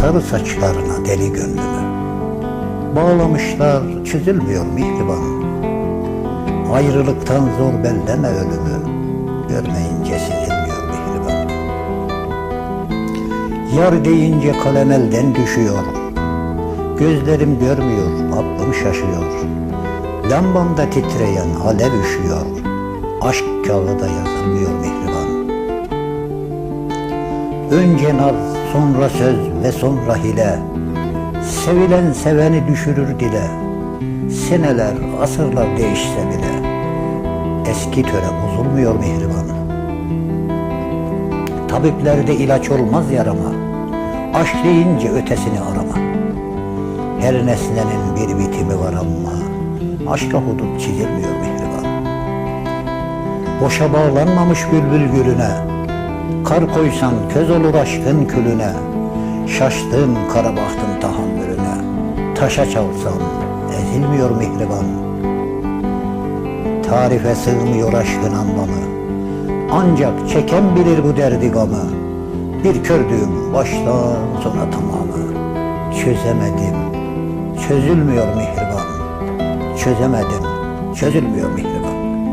sarı saçlarına deli gönlümü. Bağlamışlar çözülmüyor mihriban. Ayrılıktan zor belleme ölümü. Görmeyince sezilmiyor mihriban. Yar deyince kalem elden düşüyor. Gözlerim görmüyor, aklım şaşıyor. Lambamda titreyen alev üşüyor. Aşk kağıda yazılmıyor mihriban. Önce naz, sonra söz ve sonra hile. Sevilen seveni düşürür dile. Seneler, asırlar değişse bile. Eski töre bozulmuyor mihriban. Tabiplerde ilaç olmaz yarama. Aşk deyince ötesini arama. Her nesnenin bir bitimi var ama aşka hudut çizilmiyor mihriban. Boşa bağlanmamış bülbül gülüne, kar koysan köz olur aşkın külüne. Şaştım kara bahtın tahammülüne, taşa çalsam ezilmiyor mihriban. Tarife sığmıyor aşkın anlamı, ancak çeken bilir bu derdi gamı. Bir kördüğüm baştan sona tamamı, çözemedim, çözülmüyor mihriban. Çözemedim, çözülmüyor mihriban.